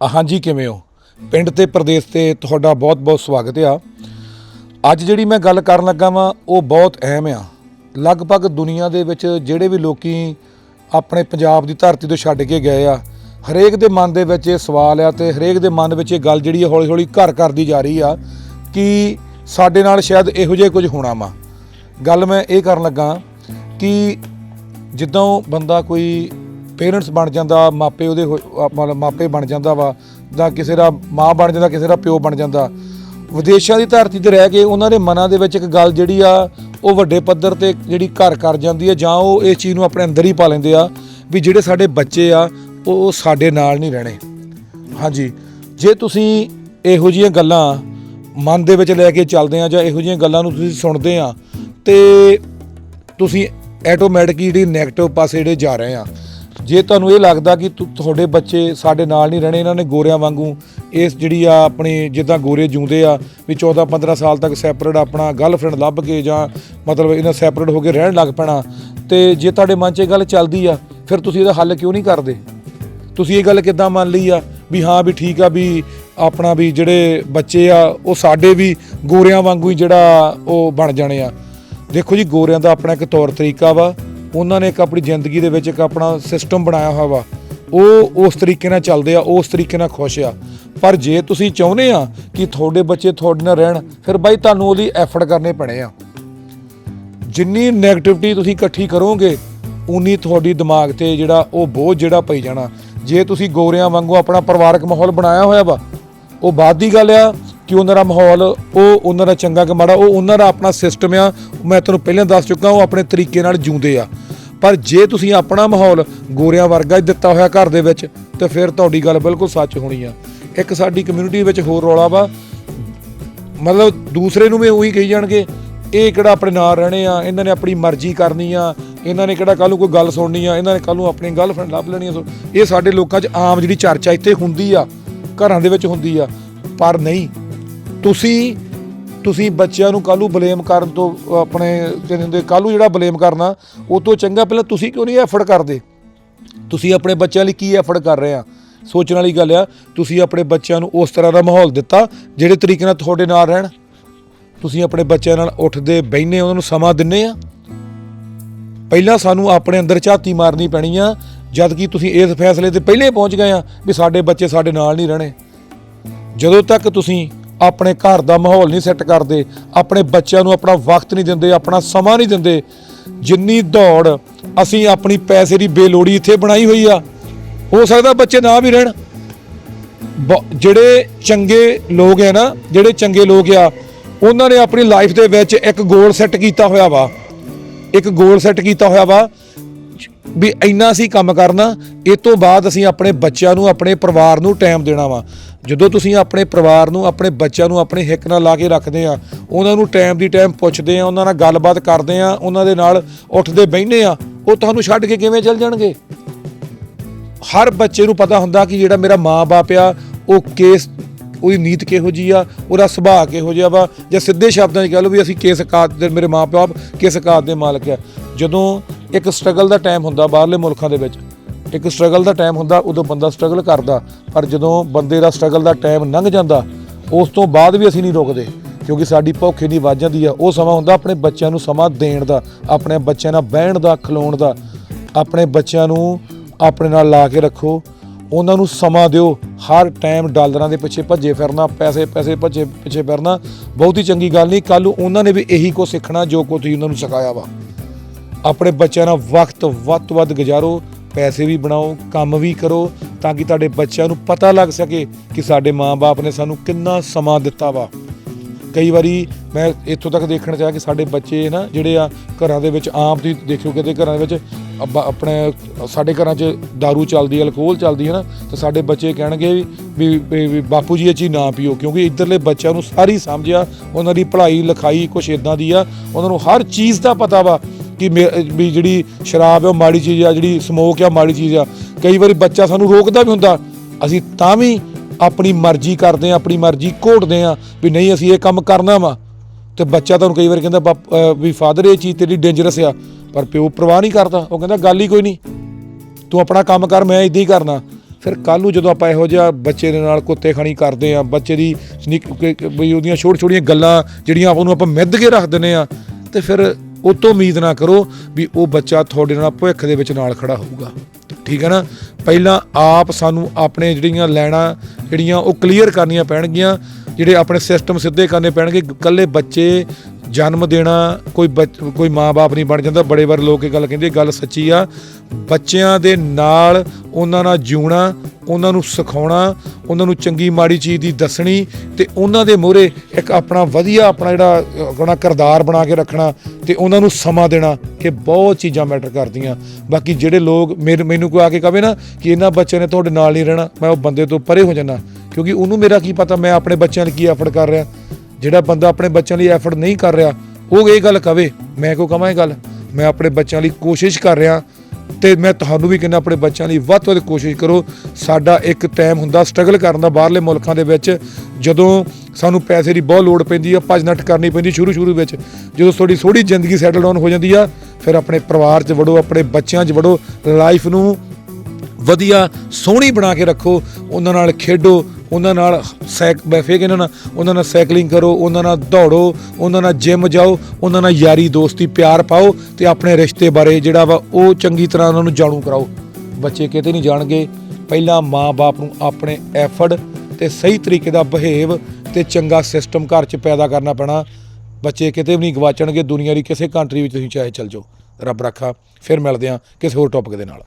ਹਾਂਜੀ, ਕਿਵੇਂ ਹੋ? ਪਿੰਡ ਤੇ ਪ੍ਰਦੇਸ਼ ਤੇ ਤੁਹਾਡਾ ਬਹੁਤ-ਬਹੁਤ ਸਵਾਗਤ ਆ। ਅੱਜ ਜਿਹੜੀ ਮੈਂ ਗੱਲ ਕਰਨ ਲੱਗਾ ਵਾਂ, ਉਹ ਬਹੁਤ ਅਹਿਮ ਆ। ਲਗਭਗ ਦੁਨੀਆ ਦੇ ਵਿੱਚ ਜਿਹੜੇ ਵੀ ਲੋਕੀ ਆਪਣੇ ਪੰਜਾਬ ਦੀ ਧਰਤੀ ਤੋਂ ਛੱਡ ਕੇ ਗਏ ਆ, ਹਰੇਕ ਦੇ ਮਨ ਦੇ ਵਿੱਚ ਇਹ ਸਵਾਲ ਆ ਤੇ ਹਰੇਕ ਦੇ ਮਨ ਵਿੱਚ ਇਹ ਗੱਲ ਜਿਹੜੀ ਆ ਹੌਲੀ-ਹੌਲੀ ਘਰ ਕਰਦੀ ਜਾ ਰਹੀ ਆ ਕਿ ਸਾਡੇ ਨਾਲ ਸ਼ਾਇਦ ਇਹੋ ਜਿਹਾ ਕੁਝ ਹੋਣਾ ਵਾ। ਗੱਲ ਮੈਂ ਇਹ ਕਰਨ ਲੱਗਾ ਕਿ ਜਦੋਂ ਬੰਦਾ ਕੋਈ ਪੇਰੈਂਟਸ ਬਣ ਜਾਂਦਾ, ਮਾਪੇ ਉਹਦੇ ਹੋ- ਮਤਲਬ ਮਾਪੇ ਬਣ ਜਾਂਦਾ ਵਾ, ਜਾਂ ਕਿਸੇ ਦਾ ਮਾਂ ਬਣ ਜਾਂਦਾ, ਕਿਸੇ ਦਾ ਪਿਓ ਬਣ ਜਾਂਦਾ। ਵਿਦੇਸ਼ਾਂ ਦੀ ਧਰਤੀ ਤੇ ਰਹਿ ਕੇ ਉਹਨਾਂ ਦੇ ਮਨਾਂ ਦੇ ਵਿੱਚ ਇੱਕ ਗੱਲ ਜਿਹੜੀ ਆ, ਉਹ ਵੱਡੇ ਪੱਧਰ ਤੇ ਜਿਹੜੀ ਘਰ ਕਰ ਜਾਂਦੀ ਹੈ ਜਾਂ ਉਹ ਇਸ ਚੀਜ਼ ਨੂੰ ਆਪਣੇ ਅੰਦਰ ਹੀ ਪਾ ਲੈਂਦੇ ਆ, ਵੀ ਜਿਹੜੇ ਸਾਡੇ ਬੱਚੇ ਆ, ਉਹ ਸਾਡੇ ਨਾਲ ਨਹੀਂ ਰਹਿਣੇ। ਹਾਂਜੀ। ਜੇ ਤੁਸੀਂ ਇਹੋ ਜਿਹੀਆਂ ਗੱਲਾਂ ਮਨ ਦੇ ਵਿੱਚ ਲੈ ਕੇ ਚੱਲਦੇ ਆ, ਜਾਂ ਇਹੋ ਜਿਹੀਆਂ ਗੱਲਾਂ ਨੂੰ ਤੁਸੀਂ ਸੁਣਦੇ ਆ, ਤੇ ਤੁਸੀਂ ਆਟੋਮੈਟਿਕ ਜਿਹੜੀ 네ਗੇਟਿਵ ਪਾਸੇ ਜਿਹੜੇ ਜਾ ਰਹੇ ਆ ਜੇ ਤੁਹਾਨੂੰ ਇਹ ਲੱਗਦਾ ਕਿ ਤੁ- ਤੁਹਾਡੇ ਬੱਚੇ ਸਾਡੇ ਨਾਲ ਨਹੀਂ ਰਹਿਣੇ, ਇਹਨਾਂ ਨੇ ਗੋਰਿਆਂ ਵਾਂਗੂ ਇਸ ਜਿਹੜੀ ਆ ਆਪਣੀ ਜਿੱਦਾਂ ਗੋਰੇ ਜਿਉਂਦੇ ਆ ਵੀ 14 15 ਸਾਲ ਤੱਕ ਸੈਪਰੇਟ ਆਪਣਾ ਗਰਲਫ੍ਰੈਂਡ ਲੱਭ ਕੇ ਜਾਂ ਮਤਲਬ ਇਹਨਾਂ ਸੈਪਰੇਟ ਹੋ ਕੇ ਰਹਿਣ ਲੱਗ ਪੈਣਾ, ਤੇ ਜੇ ਤੁਹਾਡੇ ਮਨ 'ਚ ਇਹ ਗੱਲ ਚੱਲਦੀ ਆ, ਫਿਰ ਤੁਸੀਂ ਇਹਦਾ ਹੱਲ ਕਿਉਂ ਨਹੀਂ ਕਰਦੇ? ਤੁਸੀਂ ਇਹ ਗੱਲ ਕਿੱਦਾਂ ਮੰਨ ਲਈ ਆ ਵੀ ਹਾਂ ਵੀ ਠੀਕ ਆ ਵੀ ਆਪਣਾ ਵੀ ਜਿਹੜੇ ਬੱਚੇ ਆ, ਉਹ ਸਾਡੇ ਵੀ ਗੋਰਿਆਂ ਵਾਂਗੂ ਹੀ ਜਿਹੜਾ ਉਹ ਬਣ ਜਾਣੇ ਆ। ਦੇਖੋ ਜੀ, ਗੋਰਿਆਂ ਦਾ ਆਪਣਾ ਇੱਕ ਤੌਰ ਤਰੀਕਾ ਵਾ ਉਹਨਾਂ ਨੇ ਇੱਕ ਆਪਣੀ ਜ਼ਿੰਦਗੀ ਦੇ ਵਿੱਚ ਇੱਕ ਆਪਣਾ ਸਿਸਟਮ ਬਣਾਇਆ ਹੋਇਆ ਵਾ। ਉਹ ਉਸ ਤਰੀਕੇ ਨਾਲ ਚੱਲਦੇ ਆ, ਉਸ ਤਰੀਕੇ ਨਾਲ ਖੁਸ਼ ਆ। ਪਰ ਜੇ ਤੁਸੀਂ ਚਾਹੁੰਦੇ ਆ ਕਿ ਤੁਹਾਡੇ ਬੱਚੇ ਤੁਹਾਡੇ ਨਾਲ ਰਹਿਣ, ਫਿਰ ਬਾਈ ਤੁਹਾਨੂੰ ਉਹਦੀ ਐਫਰਟ ਕਰਨੇ ਪੈਣੇ ਆ। ਜਿੰਨੀ 네ਗੇਟਿਵਿਟੀ ਤੁਸੀਂ ਇਕੱਠੀ ਕਰੋਗੇ, ਉਨੀ ਤੁਹਾਡੀ ਦਿਮਾਗ ਤੇ ਜਿਹੜਾ ਉਹ ਬੋਝ ਜਿਹੜਾ ਪਈ ਜਾਣਾ। ਜੇ ਤੁਸੀਂ ਗੋਰਿਆਂ ਵਾਂਗੂ ਆਪਣਾ ਪਰਿਵਾਰਕ ਮਾਹੌਲ ਬਣਾਇਆ ਹੋਇਆ ਵਾ, ਉਹ ਬਾਅਦ ਦੀ ਗੱਲ ਆ ਕਿ ਉਹਨਾਂ ਦਾ ਮਾਹੌਲ, ਉਹ ਉਹਨਾਂ ਦਾ ਚੰਗਾ ਕਿ ਮਾੜਾ, ਉਹ ਉਹਨਾਂ ਦਾ ਆਪਣਾ ਸਿਸਟਮ ਆ, ਮੈਂ ਤੁਹਾਨੂੰ ਪਹਿਲਾਂ ਦੱਸ ਚੁੱਕਾ, ਉਹ ਆਪਣੇ ਤਰੀਕੇ ਨਾਲ ਜਿਉਂਦੇ ਆ। ਪਰ ਜੇ ਤੁਸੀਂ ਆਪਣਾ ਮਾਹੌਲ ਗੋਰਿਆਂ ਵਰਗਾ ਹੀ ਦਿੱਤਾ ਹੋਇਆ ਘਰ ਦੇ ਵਿੱਚ, ਤੇ ਫਿਰ ਤੁਹਾਡੀ ਗੱਲ ਬਿਲਕੁਲ ਸੱਚ ਹੋਣੀ ਆ। ਇੱਕ ਸਾਡੀ ਕਮਿਊਨਿਟੀ ਵਿੱਚ ਹੋਰ ਰੌਲਾ ਵਾ। ਮਤਲਬ ਦੂਸਰੇ ਨੂੰ ਵੀ ਉਹੀ ਕਹੀ ਜਾਣਗੇ, ਇਹ ਕਿਹੜਾ ਆਪਣੇ ਨਾਲ ਰਹਿਣੇ ਆ, ਇਹਨਾਂ ਨੇ ਆਪਣੀ ਮਰਜ਼ੀ ਕਰਨੀ ਆ, ਇਹਨਾਂ ਨੇ ਕਿਹੜਾ ਕੱਲ ਨੂੰ ਕੋਈ ਗੱਲ ਸੁਣਨੀ ਆ, ਇਹਨਾਂ ਨੇ ਕੱਲ ਨੂੰ ਆਪਣੀ ਗਰਲਫ੍ਰੈਂਡ ਲੱਭ ਲੈਣੀ ਆ। ਸੋ ਇਹ ਸਾਡੇ ਲੋਕਾਂ 'ਚ ਆਮ ਜਿਹੜੀ ਚਰਚਾ ਇੱਥੇ ਹੁੰਦੀ ਆ, ਘਰਾਂ ਦੇ ਵਿੱਚ ਹੁੰਦੀ ਆ। ਪਰ ਨਹੀਂ ਤੁਸੀਂ ਤੁਸੀਂ ਬੱਚਿਆਂ ਨੂੰ ਕੱਲ੍ਹ ਨੂੰ ਬਲੇਮ ਕਰਨ ਤੋਂ ਆਪਣੇ ਕਹਿੰਦੇ ਹੁੰਦੇ, ਕੱਲ੍ਹ ਨੂੰ ਜਿਹੜਾ ਬਲੇਮ ਕਰਨਾ, ਉਹ ਤੋਂ ਚੰਗਾ ਪਹਿਲਾਂ ਤੁਸੀਂ ਕਿਉਂ ਨਹੀਂ ਐਫਰਟ ਕਰਦੇ? ਤੁਸੀਂ ਆਪਣੇ ਬੱਚਿਆਂ ਲਈ ਕੀ ਐਫਰਟ ਕਰ ਰਹੇ ਆ? ਸੋਚਣ ਵਾਲੀ ਗੱਲ ਆ, ਤੁਸੀਂ ਆਪਣੇ ਬੱਚਿਆਂ ਨੂੰ ਉਸ ਤਰ੍ਹਾਂ ਦਾ ਮਾਹੌਲ ਦਿੱਤਾ, ਜਿਹੜੇ ਤਰੀਕੇ ਨਾਲ ਤੁਹਾਡੇ ਨਾਲ ਰਹਿਣ। ਤੁਸੀਂ ਆਪਣੇ ਬੱਚਿਆਂ ਨਾਲ ਉੱਠਦੇ ਬਹਿਨੇ ਉਹਨਾਂ ਨੂੰ ਸਮਾਂ ਦਿੰਨੇ ਆ। ਪਹਿਲਾਂ ਸਾਨੂੰ ਆਪਣੇ ਅੰਦਰ ਝਾਤੀ ਮਾਰਨੀ ਪੈਣੀ ਆ, ਜਦ ਕਿ ਤੁਸੀਂ ਇਸ ਫੈਸਲੇ ਤੇ ਪਹਿਲੇ ਪਹੁੰਚ ਗਏ ਆ ਵੀ ਸਾਡੇ ਬੱਚੇ ਸਾਡੇ ਨਾਲ ਨਹੀਂ ਰਹਿਣੇ। ਜਦੋਂ ਤੱਕ ਤੁਸੀਂ ਆਪਣੇ ਘਰ ਦਾ ਮਾਹੌਲ ਨਹੀਂ ਸੈੱਟ ਕਰਦੇ, ਆਪਣੇ ਬੱਚਿਆਂ ਨੂੰ ਆਪਣਾ ਵਕਤ ਨਹੀਂ ਦਿੰਦੇ, ਆਪਣਾ ਸਮਾਂ ਨਹੀਂ ਦਿੰਦੇ। ਜਿੰਨੀ ਦੌੜ ਅਸੀਂ ਆਪਣੀ ਪੈਸੇ ਦੀ ਬੇਲੋੜੀ ਇੱਥੇ ਬਣਾਈ ਹੋਈ ਆ, ਹੋ ਸਕਦਾ ਬੱਚੇ ਨਾ ਵੀ ਰਹਿਣ। ਬ- ਜਿਹੜੇ ਚੰਗੇ ਲੋਕ ਹੈ ਨਾ, ਜਿਹੜੇ ਚੰਗੇ ਲੋਕ ਆ, ਉਹਨਾਂ ਨੇ ਆਪਣੀ ਲਾਈਫ ਦੇ ਵਿੱਚ ਇੱਕ ਗੋਲ ਸੈੱਟ ਕੀਤਾ ਹੋਇਆ ਵਾ। ਇੱਕ ਗੋਲ ਸੈੱਟ ਕੀਤਾ ਹੋਇਆ ਵਾ, ਵੀ ਇੰਨਾ ਅਸੀਂ ਕੰਮ ਕਰਨਾ, ਇਹ ਤੋਂ ਬਾਅਦ ਅਸੀਂ ਆਪਣੇ ਬੱਚਿਆਂ ਨੂੰ, ਆਪਣੇ ਪਰਿਵਾਰ ਨੂੰ ਟਾਈਮ ਦੇਣਾ ਵਾ। ਜਦੋਂ ਤੁਸੀਂ ਆਪਣੇ ਪਰਿਵਾਰ ਨੂੰ, ਆਪਣੇ ਬੱਚਿਆਂ ਨੂੰ ਆਪਣੇ ਹਿੱਕ ਨਾਲ ਲਾ ਕੇ ਰੱਖਦੇ ਆ, ਉਹਨਾਂ ਨੂੰ ਟਾਈਮ ਦੀ ਟਾਈਮ ਪੁੱਛਦੇ ਆ, ਉਹਨਾਂ ਨਾਲ ਗੱਲਬਾਤ ਕਰਦੇ ਆ, ਉਹਨਾਂ ਦੇ ਨਾਲ ਉੱਠਦੇ ਬਹਿੰਦੇ ਆ, ਉਹ ਤੁਹਾਨੂੰ ਛੱਡ ਕੇ ਕਿਵੇਂ ਚੱਲ ਜਾਣਗੇ? ਹਰ ਬੱਚੇ ਨੂੰ ਪਤਾ ਹੁੰਦਾ ਕਿ ਜਿਹੜਾ ਮੇਰਾ ਮਾਂ-ਬਾਪ ਆ, ਉਹ ਕਿਸ, ਉਹਦੀ ਨੀਤ ਕਿਹੋ ਜੀ ਆ, ਉਹਦਾ ਸੁਭਾਅ ਕਿਹੋ ਜਿਹਾ ਵਾ, ਜਾਂ ਸਿੱਧੇ ਸ਼ਬਦਾਂ 'ਚ ਕਹਿ ਲਓ ਵੀ ਅਸੀਂ ਕਿਸ ਔਕਾਤ ਦੇ, ਮੇਰੇ ਮਾਂ-ਬਾਪ ਕਿਸ ਔਕਾਤ ਦੇ ਮਾਲਕ ਆ। ਜਦੋਂ ਇੱਕ ਸਟਰਗਲ ਦਾ ਟਾਈਮ ਹੁੰਦਾ ਬਾਹਰਲੇ ਮੁਲਕਾਂ ਦੇ ਵਿੱਚ ਇੱਕ ਸਟਰਗਲ ਦਾ ਟਾਈਮ ਹੁੰਦਾ, ਉਦੋਂ ਬੰਦਾ ਸਟਰਗਲ ਕਰਦਾ। ਪਰ ਜਦੋਂ ਬੰਦੇ ਦਾ ਸਟਰਗਲ ਦਾ ਟਾਈਮ ਲੰਘ ਜਾਂਦਾ, ਉਸ ਤੋਂ ਬਾਅਦ ਵੀ ਅਸੀਂ ਨਹੀਂ ਰੁਕਦੇ, ਕਿਉਂਕਿ ਸਾਡੀ ਭੁੱਖ ਇੰਨੀ ਵੱਧ ਜਾਂਦੀ ਆ। ਉਹ ਸਮਾਂ ਹੁੰਦਾ ਆਪਣੇ ਬੱਚਿਆਂ ਨੂੰ ਸਮਾਂ ਦੇਣ ਦਾ, ਆਪਣੇ ਬੱਚਿਆਂ ਨਾਲ ਬਹਿਣ ਦਾ, ਖਲੋਣ ਦਾ। ਆਪਣੇ ਬੱਚਿਆਂ ਨੂੰ ਆਪਣੇ ਨਾਲ ਲਾ ਕੇ ਰੱਖੋ। ਉਹਨਾਂ ਨੂੰ ਸਮਾਂ ਦਿਓ। ਹਰ ਟਾਈਮ ਡਾਲਰਾਂ ਦੇ ਪਿੱਛੇ ਭੱਜੇ ਫਿਰਨਾ, ਪੈਸੇ ਪੈਸੇ ਭੱਜੇ, ਪਿੱਛੇ ਫਿਰਨਾ, ਬਹੁਤੀ ਚੰਗੀ ਗੱਲ ਨਹੀਂ। ਕੱਲ ਉਹਨਾਂ ਨੇ ਵੀ ਇਹੀ ਕੋ ਸਿੱਖਣਾ ਜੋ ਕੋ ਤੁਸੀਂ ਉਹਨਾਂ ਨੂੰ ਸਿਖਾਇਆ ਵਾ। ਆਪਣੇ ਬੱਚਿਆਂ ਨਾਲ ਵਕਤ ਵੱਧ ਤੋਂ ਵੱਧ ਗੁਜ਼ਾਰੋ। ਪੈਸੇ ਵੀ ਬਣਾਓ, ਕੰਮ ਵੀ ਕਰੋ ਤਾਂ ਕਿ ਤੁਹਾਡੇ ਬੱਚਿਆਂ ਨੂੰ ਪਤਾ ਲੱਗ ਸਕੇ ਕਿ ਸਾਡੇ ਮਾਪੇ ਨੇ ਸਾਨੂੰ ਕਿੰਨਾ ਸਮਾਂ ਦਿੱਤਾ ਵਾ। ਕਈ ਵਾਰੀ ਮੈਂ ਇੱਥੋਂ ਤੱਕ ਦੇਖਣ ਚਾਹਿਆ ਕਿ ਸਾਡੇ ਬੱਚੇ ਨਾ ਜਿਹੜੇ ਆ ਘਰਾਂ ਦੇ ਵਿੱਚ ਆਮ ਤੁਸੀਂ ਦੇਖਿਓ ਕਿਤੇ ਘਰਾਂ ਦੇ ਵਿੱਚ ਆਪਣੇ ਸਾਡੇ ਘਰਾਂ 'ਚ दारू ਚੱਲਦੀ ਹੈ ਅਲਕੋਹਲ ਚੱਲਦੀ ਹੈ ਨਾ, ਤਾਂ ਸਾਡੇ ਬੱਚੇ ਕਹਿਣਗੇ ਵੀ- ਬਾਪੂ ਜੀ ਇਹ ਚੀਜ਼ ਨਾ ਪੀਓ ਕਿਉਂਕਿ ਇੱਧਰਲੇ ਬੱਚਿਆਂ ਨੂੰ ਸਾਰੀ ਸਮਝਿਆ ਉਹਨਾਂ ਦੀ ਪੜ੍ਹਾਈ, ਲਿਖਾਈ ਕੁਛ ਇਦਾਂ ਦੀ ਆ, ਉਹਨਾਂ ਨੂੰ ਹਰ ਚੀਜ਼ ਦਾ ਪਤਾ ਵਾ। ਕਿ ਮੇ- ਵੀ ਜਿਹੜੀ ਸ਼ਰਾਬ ਹੈ ਉਹ ਮਾੜੀ ਚੀਜ਼ ਆ, ਜਿਹੜੀ ਸਮੋਕ ਆ ਮਾੜੀ ਚੀਜ਼ ਆ। ਕਈ ਵਾਰੀ ਬੱਚਾ ਸਾਨੂੰ ਰੋਕਦਾ ਵੀ ਹੁੰਦਾ। ਅਸੀਂ ਤਾਂ ਵੀ ਆਪਣੀ ਮਰਜ਼ੀ ਕਰਦੇ ਆ, ਆਪਣੀ ਮਰਜ਼ੀ ਘੋਟਦੇ ਆ ਵੀ ਨਹੀਂ, ਅਸੀਂ ਇਹ ਕੰਮ ਕਰਨਾ ਵਾ। ਤੇ ਬੱਚਾ ਤੁਹਾਨੂੰ ਕਈ ਵਾਰ ਕਹਿੰਦਾ, ਬਾਪ- ਵੀ ਫਾਦਰ ਇਹ ਚੀਜ਼ ਤੇਰੀ ਡੇਂਜਰਸ ਆ। ਪਰ ਪਿਓ ਪਰਵਾਹ ਨਹੀਂ ਕਰਦਾ। ਉਹ ਕਹਿੰਦਾ, ਗੱਲ ਹੀ ਕੋਈ ਨਹੀਂ। ਤੂੰ ਆਪਣਾ ਕੰਮ ਕਰ, ਮੈਂ ਇਦਾਂ ਹੀ ਕਰਨਾ। ਫਿਰ ਕੱਲ੍ਹ ਨੂੰ ਜਦੋਂ ਆਪਾਂ ਇਹੋ ਜਿਹਾ ਬੱਚੇ ਦੇ ਨਾਲ ਕੁੱਤੇ ਖਾਣੀ ਕਰਦੇ ਆ, ਬੱਚੇ ਦੀ ਵੀ ਉਹਦੀਆਂ ਛੋਟੀ ਛੋਟੀਆਂ ਗੱਲਾਂ ਜਿਹੜੀਆਂ ਉਹਨੂੰ ਆਪਾਂ ਮਿੱਧ ਕੇ ਰੱਖ ਦਿੰਦੇ ਆ, ਤੇ ਫਿਰ ਉਹ ਤੋਂ ਉਮੀਦ ਨਾ ਕਰੋ ਵੀ ਉਹ ਬੱਚਾ ਤੁਹਾਡੇ ਨਾਲ ਭਵਿੱਖ ਦੇ ਵਿੱਚ ਨਾਲ ਖੜਾ ਹੋਊਗਾ। ਠੀਕ ਹੈ ਨਾ? ਪਹਿਲਾਂ ਆਪ ਸਾਨੂੰ ਆਪਣੇ ਜਿਹੜੀਆਂ ਲੈਣਾ, ਜਿਹੜੀਆਂ ਉਹ ਕਲੀਅਰ ਕਰਨੀਆਂ ਪੈਣਗੀਆਂ, ਜਿਹੜੇ ਆਪਣੇ ਸਿਸਟਮ ਸਿੱਧੇ ਕਰਨੇ ਪੈਣਗੇ। ਇਕੱਲੇ ਬੱਚੇ ਜਨਮ ਦੇਣਾ ਕੋਈ ਬੱਚ- ਕੋਈ ਮਾਂ-ਬਾਪ ਨਹੀਂ ਬਣ ਜਾਂਦਾ। ਬੜੇ ਵਾਰ ਲੋਕ ਇਹ ਗੱਲ ਕਹਿੰਦੇ ਗੱਲ ਸੱਚੀ ਆ। ਬੱਚਿਆਂ ਦੇ ਨਾਲ ਉਹਨਾਂ ਨਾਲ ਜਿਉਣਾ, ਉਹਨਾਂ ਨੂੰ ਸਿਖਾਉਣਾ ਉਹਨਾਂ ਨੂੰ ਚੰਗੀ ਮਾੜੀ ਚੀਜ਼ ਦੀ ਦੱਸਣੀ ਤੇ ਉਹਨਾਂ ਦੇ ਮੂਹਰੇ ਇੱਕ ਆਪਣਾ ਵਧੀਆ ਆਪਣਾ ਜਿਹੜਾ ਅਹ, ਆਪਣਾ ਕਿਰਦਾਰ ਬਣਾ ਕੇ ਰੱਖਣਾ ਤੇ ਉਹਨਾਂ ਨੂੰ ਸਮਾਂ ਦੇਣਾ ਕਿ ਬਹੁਤ ਚੀਜ਼ਾਂ ਮੈਟਰ ਕਰਦੀਆਂ। ਬਾਕੀ ਜਿਹੜੇ ਲੋਕ ਮੇਰੇ ਮੈਨੂੰ ਕੋਈ ਆ ਕੇ ਕਹੇ ਨਾ ਕਿ ਇਹਨਾਂ ਬੱਚਿਆਂ ਨੇ ਤੁਹਾਡੇ ਨਾਲ ਨਹੀਂ ਰਹਿਣਾ ਮੈਂ ਉਹ ਬੰਦੇ ਤੋਂ ਪਰੇ ਹੋ ਜਾਣਾ ਕਿਉਂਕਿ ਉਹਨੂੰ ਮੇਰਾ ਕੀ ਪਤਾ ਮੈਂ ਆਪਣੇ ਬੱਚਿਆਂ ਲਈ ਕੀ ਐਫਰਟ ਕਰ ਰਿਹਾ। ਜਿਹੜਾ ਬੰਦਾ ਆਪਣੇ ਬੱਚਿਆਂ ਲਈ ਐਫਰਟ ਨਹੀਂ ਕਰ ਰਿਹਾ ਉਹ ਇਹ ਗੱਲ ਕਵੇ ਮੈਂ ਕਿਉਂ ਕਹਾਂ ਇਹ ਗੱਲ? ਮੈਂ ਆਪਣੇ ਬੱਚਿਆਂ ਲਈ ਕੋਸ਼ਿਸ਼ ਕਰ ਰਿਹਾ ਤੇ ਮੈਂ ਤੁਹਾਨੂੰ ਵੀ ਕਹਿੰਦਾ, ਆਪਣੇ ਬੱਚਿਆਂ ਲਈ ਵੱਧ ਤੋਂ ਵੱਧ ਕੋਸ਼ਿਸ਼ ਕਰੋ। ਸਾਡਾ ਇੱਕ ਟਾਈਮ ਹੁੰਦਾ ਸਟਰਗਲ ਕਰਨ ਦਾ ਬਾਹਰਲੇ ਮੁਲਕਾਂ ਦੇ ਵਿੱਚ, ਜਦੋਂ ਸਾਨੂੰ ਪੈਸੇ ਦੀ ਬਹੁਤ ਲੋੜ ਪੈਂਦੀ ਆ ਭੱਜ ਨੱਠ ਕਰਨੀ ਪੈਂਦੀ ਸ਼ੁਰੂ ਸ਼ੁਰੂ ਵਿੱਚ। ਜਦੋਂ ਤੁਹਾਡੀ ਥੋੜੀ ਜ਼ਿੰਦਗੀ ਸੈਟਲ ਡਾਊਨ ਹੋ ਜਾਂਦੀ ਆ, ਫਿਰ ਆਪਣੇ ਪਰਿਵਾਰ 'ਚ ਵੜੋ, ਆਪਣੇ ਬੱਚਿਆਂ 'ਚ ਵੜੋ ਲਾਈਫ ਨੂੰ ਵਧੀਆ ਸੋਹਣੀ ਬਣਾ ਕੇ ਰੱਖੋ। ਉਹਨਾਂ ਨਾਲ ਖੇਡੋ, ਉਹਨਾਂ ਨਾਲ ਸਾਈਕ ਮੈਂ ਫੇਰ ਕਹਿੰਦਾ ਨਾ, ਉਹਨਾਂ ਨਾਲ ਸਾਈਕਲਿੰਗ ਕਰੋ, ਉਹਨਾਂ ਨਾਲ ਦੌੜੋ, ਉਹਨਾਂ ਨਾਲ ਜਿਮ ਜਾਓ, ਉਹਨਾਂ ਨਾਲ ਯਾਰੀ ਦੋਸਤੀ ਪਿਆਰ ਪਾਓ ਤੇ ਆਪਣੇ ਰਿਸ਼ਤੇ ਬਾਰੇ ਜਿਹੜਾ ਵਾ ਉਹ ਚੰਗੀ ਤਰ੍ਹਾਂ ਉਹਨਾਂ ਨੂੰ ਜਾਣੂ ਕਰਾਓ। ਬੱਚੇ ਕਿਤੇ ਨਹੀਂ ਜਾਣਗੇ। ਪਹਿਲਾਂ ਮਾਂ-ਬਾਪ ਨੂੰ ਆਪਣੇ ਐਫਰਟ ਤੇ ਸਹੀ ਤਰੀਕੇ ਦਾ ਬਿਹੇਵ ਤੇ ਚੰਗਾ ਸਿਸਟਮ ਘਰ 'ਚ ਪੈਦਾ ਕਰਨਾ ਪੈਣਾ। ਬੱਚੇ ਕਿਤੇ ਵੀ ਨਹੀਂ ਗਵਾਚਣਗੇ, ਦੁਨੀਆ ਦੀ ਕਿਸੇ ਕੰਟਰੀ ਵਿੱਚ ਤੁਸੀਂ ਚਾਹੇ ਚਲ ਜਾਓ। ਰੱਬ ਰੱਖਾ, ਫਿਰ ਮਿਲਦੇ ਹਾਂ ਕਿਸੇ ਹੋਰ ਟੌਪਿਕ ਦੇ ਨਾਲ।